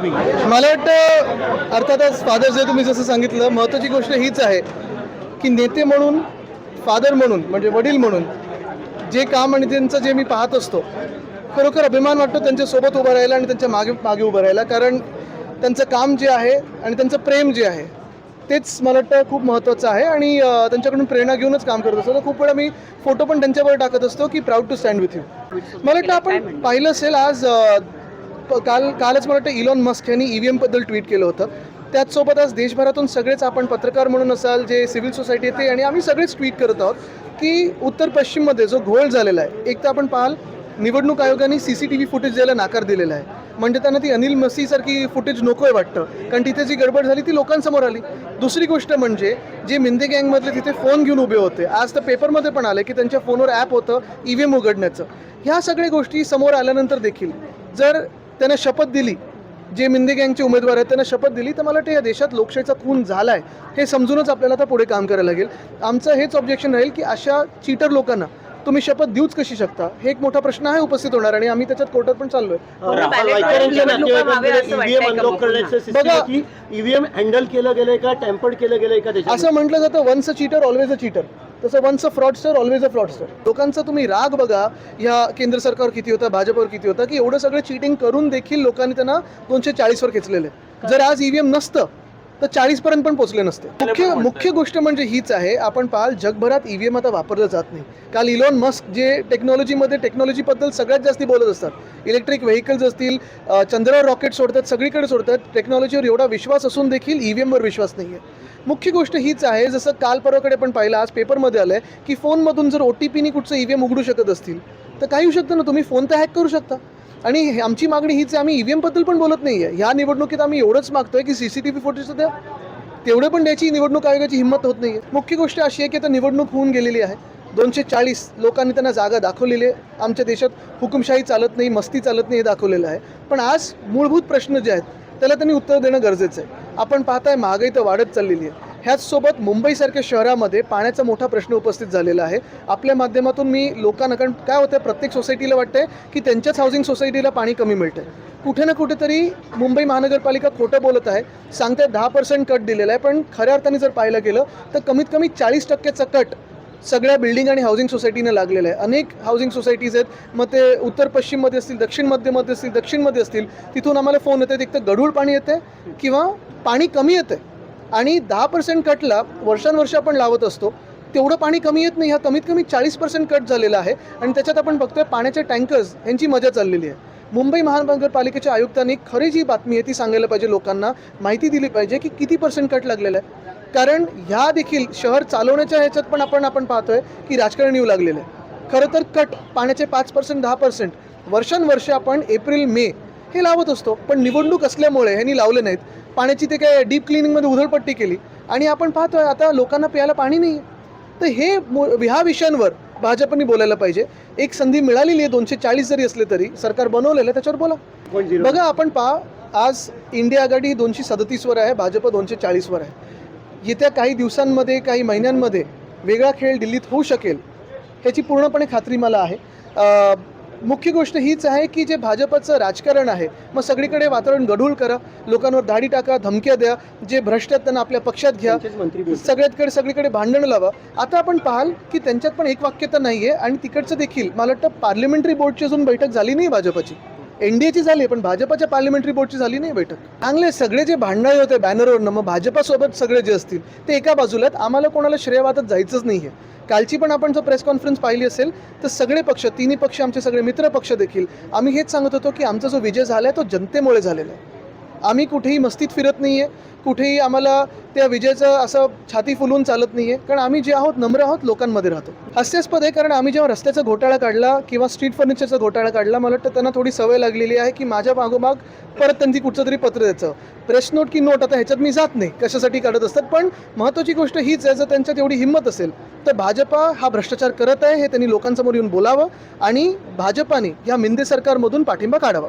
मला वाटतं अर्थातच फादर्स डे तुम्ही जसं सांगितलं महत्त्वाची गोष्ट हीच आहे की नेते म्हणून फादर म्हणून म्हणजे वडील म्हणून जे काम आणि त्यांचं जे मी पाहत असतो खरोखर अभिमान वाटतो त्यांच्यासोबत उभं राहायला आणि त्यांच्या मागे मागे उभं राहायला. कारण त्यांचं काम जे आहे आणि त्यांचं प्रेम जे आहे तेच मला वाटतं खूप महत्त्वाचं आहे. आणि त्यांच्याकडून प्रेरणा घेऊनच काम करत असतो. तर खूप वेळा मी फोटो पण त्यांच्यावर टाकत असतो की proud to stand with you मला वाटतं आपण पाहिलं असेल आज काल कालच मला वाटतं इलॉन मस्क यांनी ई व्ही एमबद्दल ट्विट केलं होतं. त्याचसोबत आज देशभरातून सगळेच आपण पत्रकार म्हणून असाल जे सिव्हिल सोसायटी येते आणि आम्ही सगळेच ट्विट करत आहोत की उत्तर पश्चिममध्ये जो घोळ झालेला आहे एक तर आपण पाहाल निवडणूक आयोगाने C C T V footage द्यायला नाकार दिलेला आहे. म्हणजे त्यांना ती अनिल मसीसारखी फुटेज नको आहे वाटतं कारण तिथे जी गडबड झाली ती लोकांसमोर आली. दुसरी गोष्ट म्हणजे जे मिंदे गँगमधले तिथे फोन घेऊन उभे होते आज तर पेपरमध्ये पण आले की त्यांच्या फोनवर ॲप होतं ई व्ही एम उघडण्याचं. ह्या सगळ्या गोष्टी समोर आल्यानंतर देखील जर त्यानं शपथ दिली. जे मिंदे गँगचे उमेदवार आहेत त्यांना शपथ दिली. तर मला वाटतं या देशात लोकशाहीचा खून झाला आहे हे समजूनच आपल्याला आता पुढे काम करायला लागेल. आमचं हेच ऑब्जेक्शन राहील की अशा चीटर लोकांना तुम्ही शपथ देऊच कशी शकता? हे एक मोठा प्रश्न आहे उपस्थित होणार आणि आम्ही त्याच्यात कोर्टात पण चाललोय. सिस्टीम बघा. की ईव्हीएम हँडल केलं गेलंय का टेम्पर्ड केलं गेलंय का असं म्हटलं जातं once a cheater always a cheater तसं once a fraudster always a fraudster लोकांचा तुम्ही राग बघा ह्या केंद्र सरकारवर किती होता भाजपवर किती होता की एवढं सगळं चिटिंग करून देखील लोकांनी त्यांना दोनशे चाळीसवर खेचलेले जर आज ईव्हीएम नसतं तर चाळीसपर्यंत पण पोचले नसते. मुख्य मुख्य गोष्ट म्हणजे हीच आहे आपण पाहाल जगभरात ईव्हीएम आता वापरलं जात नाही. काल इलॉन मस्क जे टेक्नॉलॉजीमध्ये टेक्नॉलॉजीबद्दल सगळ्यात जास्ती बोलत असतात. इलेक्ट्रिक व्हेकल्स असतील चंद्रावर रॉकेट सोडतात सगळीकडे सोडतात टेक्नॉलॉजीवर एवढा विश्वास असून देखील ई व्ही विश्वास नाही आहे मुख्य गोष्ट हीच आहे जसं काल परवाकडे पण पाहिलं आज पेपरमध्ये आलं आहे की फोनमधून जर ओ टी पीनी कुठचं ई व्ही एम उघडू शकत असतील तर काही होऊ शकतं ना तुम्ही फोन तर हॅक करू शकता. आणि हे- आमची मागणी हीच आहे आम्ही ई व्ही एमबद्दल पण बोलत नाही आहे ह्या निवडणुकीत आम्ही एवढंच मागतोय की C C T V footage द्या तेवढे पण द्यायची निवडणूक आयोगाची हिंमत होत नाही आहे मुख्य गोष्ट अशी आहे की आता निवडणूक होऊन गेलेली आहे. दोनशे चाळीस लोकांनी त्यांना जागा दाखवलेली आहे. आमच्या देशात हुकुमशाही चालत नाही मस्ती चालत नाही हे दाखवलेलं आहे. पण आज मूलभूत प्रश्न जे आहेत त्याला त्यांनी उत्तर देणं गरजेचं आहे. आपण पाहताय महागाई तर वाढत चाललेली आहे. ह्याचसोबत मुंबईसारख्या शहरामध्ये पाण्याचा मोठा प्रश्न उपस्थित झालेला आहे. आपल्या माध्यमातून मी लोकांना कारण काय होतं प्रत्येक सोसायटीला वाटतंय की त्यांच्याच हाऊसिंग सोसायटीला पाणी कमी मिळतंय. कुठे ना कुठेतरी मुंबई महानगरपालिका खोटं बोलत आहे सांगते दहा पर्सेंट कट दिलेला आहे पण खऱ्या अर्थाने जर पाहायला गेलं तर कमीत कमी चाळीस टक्क्याचा कट सगळ्या बिल्डिंग आणि हाऊसिंग सोसायटीने लागलेलं आहे. अनेक हाऊसिंग सोसायटीज आहेत. मग ते उत्तर पश्चिममध्ये असतील दक्षिण मध्यमध्ये असतील दक्षिणमध्ये असतील तिथून आम्हाला फोन येतात एक तर गढूळ पाणी येते किंवा पाणी कमी येते आणि दहा पर्सेंट कटला वर्षानुवर्ष आपण लावत असतो. तेवढं पाणी कमी येत नाही. ह्या कमीत कमी चाळीस पर्सेंट कट झालेला आहे. आणि त्याच्यात आपण बघतोय पाण्याचे टँकर्स यांची मजा चाललेली आहे. मुंबई महानगरपालिकेच्या आयुक्तांनी खरी जी बातमी आहे ती सांगायला पाहिजे लोकांना. माहिती दिली पाहिजे की किती पर्सेंट कट लागलेला आहे. कारण ह्या देखील शहर चालवण्याच्या ह्याच्यात पण आपण आपण पाहतोय की राजकारण येऊ लागलेलं आहे. खरं तर कट पाण्याचे पाच पर्सेंट दहा पर्सेंट वर्षानुवर्ष आपण एप्रिल मे हे लावत असतो पण निवडणूक असल्यामुळे ह्यांनी लावले नाहीत. पाण्याची ते काय डीप क्लिनिंगमध्ये उधळपट्टी केली. आणि आपण पाहतोय आता लोकांना प्यायला पाणी नाही तर हे ह्या विषयांवर भाजपने बोलायला पाहिजे. एक संधी मिळालेली आहे दोनशे चाळीस जरी असले तरी. सरकार बनवलेलं आहे त्याच्यावर बोला. बघा आपण पहा आज इंडिया आघाडी दोनशे सदतीसवर आहे भाजप दोनशे चाळीसवर आहे. येत्या काही दिवसांमध्ये काही महिन्यांमध्ये वेगळा खेळ दिल्लीत होऊ शकेल ह्याची पूर्णपणे खात्री मला आहे. मुख्य गोष्ट हीच आहे की जे भाजपचं राजकारण आहे मग सगळीकडे वातावरण गढूळ करा लोकांवर दाढी टाका धमक्या द्या जे भ्रष्ट आहेत त्यांना आपल्या पक्षात घ्या. सगळ्याकडे सगळीकडे भांडण लावा. आता आपण पाहाल की त्यांच्यात पण एक वाक्यता नाही आहे आणि तिकडचं देखील मला वाटतं पार्लमेंटरी बोर्डची अजून बैठक झाली नाही भाजपची. एनडीएची झाली पण भाजपाच्या पार्लमेंटरी बोर्डची झाली नाही बैठक. चांगले सगळे जे भांडणारे होते बॅनरवरनं मग भाजपासोबत सगळे जे असतील ते एका बाजूला आहेत. आम्हाला कोणाला श्रेयवादात जायचंच नाही आहे कालची पण आपण जर प्रेस कॉन्फरन्स पाहिली असेल तर सगळे पक्ष तिन्ही पक्ष आमचे सगळे मित्र पक्ष देखील आम्ही हेच सांगत होतो की आमचा जो विजय झाला आहे तो जनतेमुळे झालेला आहे. आम्ही कुठेही मस्तीत फिरत नाही आहे कुठेही आम्हाला त्या विजेचं असं छाती फुलून चालत नाही आहे कारण आम्ही जे आहोत नम्र आहोत लोकांमध्ये राहतो. हास्यास्पद आहे कारण आम्ही जेव्हा रस्त्याचा घोटाळा काढला किंवा स्ट्रीट फर्निचरचा घोटाळा काढला मला वाटतं त्यांना थोडी सवय लागलेली आहे की माझ्या मागोमाग परत त्यांची कुठचं तरी पत्र द्यायचं. प्रेस नोट की नोट आता ह्याच्यात मी जात नाही कशासाठी काढत असतात. पण महत्त्वाची गोष्ट हीच आहे जर त्यांच्यात एवढी हिंमत असेल तर भाजपा हा भ्रष्टाचार करत आहे हे त्यांनी लोकांसमोर येऊन बोलावं आणि भाजपाने या मिंदे सरकारमधून पाठिंबा काढावा.